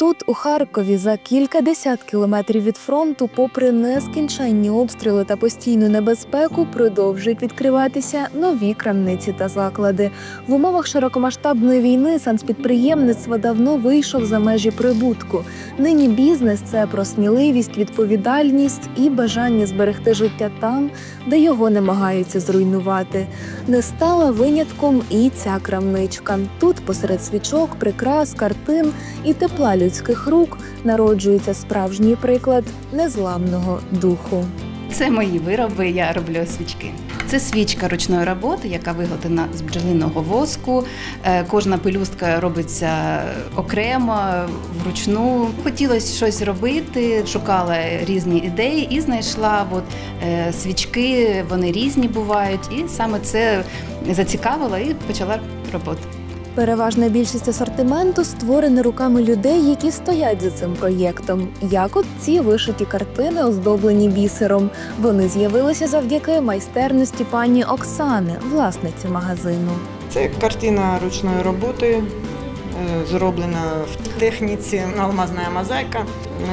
Тут, у Харкові, за кілька десят кілометрів від фронту, попри нескінченні обстріли та постійну небезпеку, продовжують відкриватися нові крамниці та заклади. В умовах широкомасштабної війни санспідприємництво давно вийшов за межі прибутку. Нині бізнес це про сміливість, відповідальність і бажання зберегти життя там, де його намагаються зруйнувати. Не стала винятком і ця крамничка. Тут посеред свічок, прикрас, картин і тепла людських рук народжується справжній приклад незламного духу. Це мої вироби, я роблю свічки. Це свічка ручної роботи, яка виготовлена з бджолиного воску. Е, Кожна пелюстка робиться окремо, вручну. Хотілося щось робити, шукала різні ідеї і знайшла от, е, свічки, вони різні бувають. І саме це зацікавило і почала роботу. Переважна більшість асортименту створена руками людей, які стоять за цим проєктом. Як от ці вишиті картини, оздоблені бісером. Вони з'явилися завдяки майстерності пані Оксани, власниці магазину. Це картина ручної роботи, е, зроблена в техніці алмазна мозаїка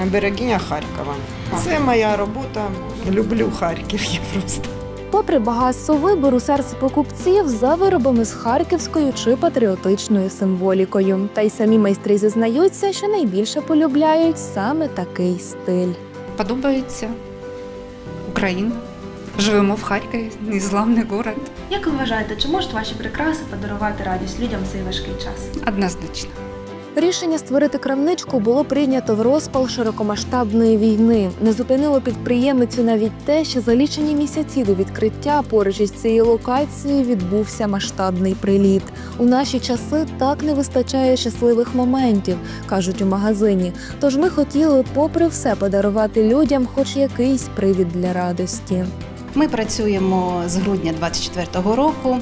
берегиня Харкова. Це моя робота. Люблю Харків я просто. Попри багатство вибору серце покупців за виробами з харківською чи патріотичною символікою. Та й самі майстри зізнаються, що найбільше полюбляють саме такий стиль. подобається Україна. Живемо в Харкові, незламний город. Як ви вважаєте, чи можуть ваші прикраси подарувати радість людям в цей важкий час? Однозначно. Рішення створити крамничку було прийнято в розпал широкомасштабної війни. Не зупинило підприємицю навіть те, що за лічені місяці до відкриття поруч із цією локацією відбувся масштабний приліт. У наші часи так не вистачає щасливих моментів, кажуть у магазині. Тож ми хотіли, попри все, подарувати людям хоч якийсь привід для радості. Ми працюємо з грудня 24-го року.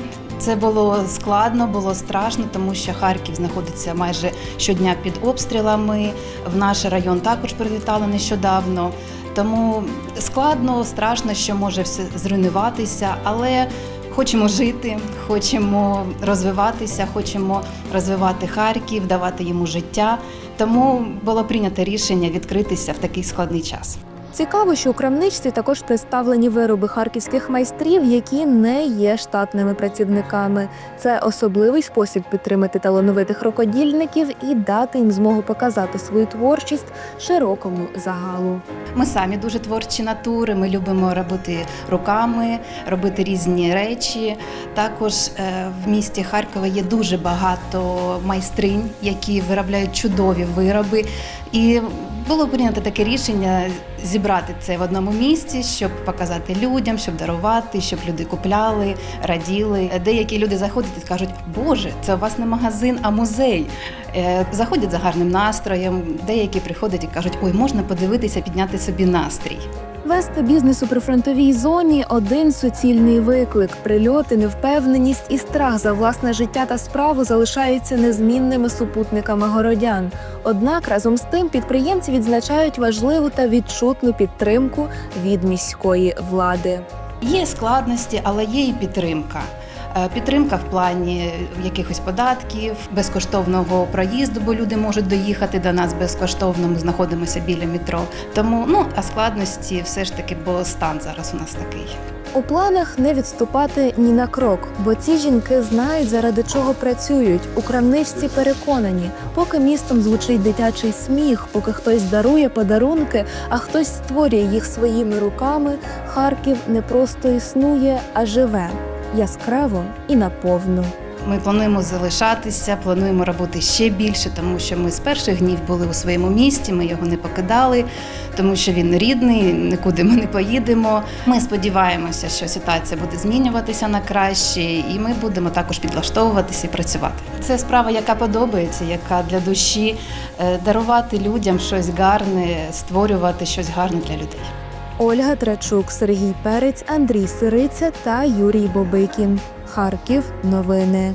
Це було складно, було страшно, тому що Харків знаходиться майже щодня під обстрілами. В наш район також прилітали нещодавно. Тому складно, страшно, що може все зруйнуватися, але хочемо жити, хочемо розвиватися, хочемо розвивати Харків, давати йому життя. Тому було прийнято рішення відкритися в такий складний час. Цікаво, що у крамничці також представлені вироби харківських майстрів, які не є штатними працівниками. Це особливий спосіб підтримати талановитих рукодільників і дати їм змогу показати свою творчість широкому загалу. Ми самі дуже творчі натури. Ми любимо робити руками, робити різні речі. Також е, в місті Харкова є дуже багато майстринь, які виробляють чудові вироби. І було прийнято таке рішення зібрати це в одному місці, щоб показати людям, щоб дарувати, щоб люди купляли, раділи. Деякі люди заходять і кажуть, Боже, це у вас не магазин, а музей. Е, Заходять за гарним настроєм. Деякі приходять і кажуть, ой, можна подивитися, підняти собі настрій. Вести бізнес у прифронтовій зоні один суцільний виклик. Прильоти, невпевненість і страх за власне життя та справу залишаються незмінними супутниками городян. Однак разом з тим підприємці відзначають важливу та відчутну підтримку від міської влади. Є складності, але є і підтримка. Е, Підтримка в плані якихось податків, безкоштовного проїзду, бо люди можуть доїхати до нас безкоштовно. Ми знаходимося біля метро. Тому ну а складності все ж таки, бо стан зараз у нас такий. У планах не відступати ні на крок, бо ці жінки знають, заради чого працюють. У крамничці переконані, поки містом звучить дитячий сміх, поки хтось дарує подарунки, а хтось створює їх своїми руками. Харків не просто існує, а живе яскраво і наповну. Ми плануємо залишатися, плануємо робити ще більше, тому що ми з перших днів були у своєму місті. Ми його не покидали, тому що він рідний, нікуди ми не поїдемо. Ми сподіваємося, що ситуація буде змінюватися на краще, і ми будемо також підлаштовуватися і працювати. Це справа, яка подобається, яка для душі Е, дарувати людям щось гарне, створювати щось гарне для людей. Ольга Трачук, Сергій Перець, Андрій Сириця та Юрій Бобикін. Харків. Новини.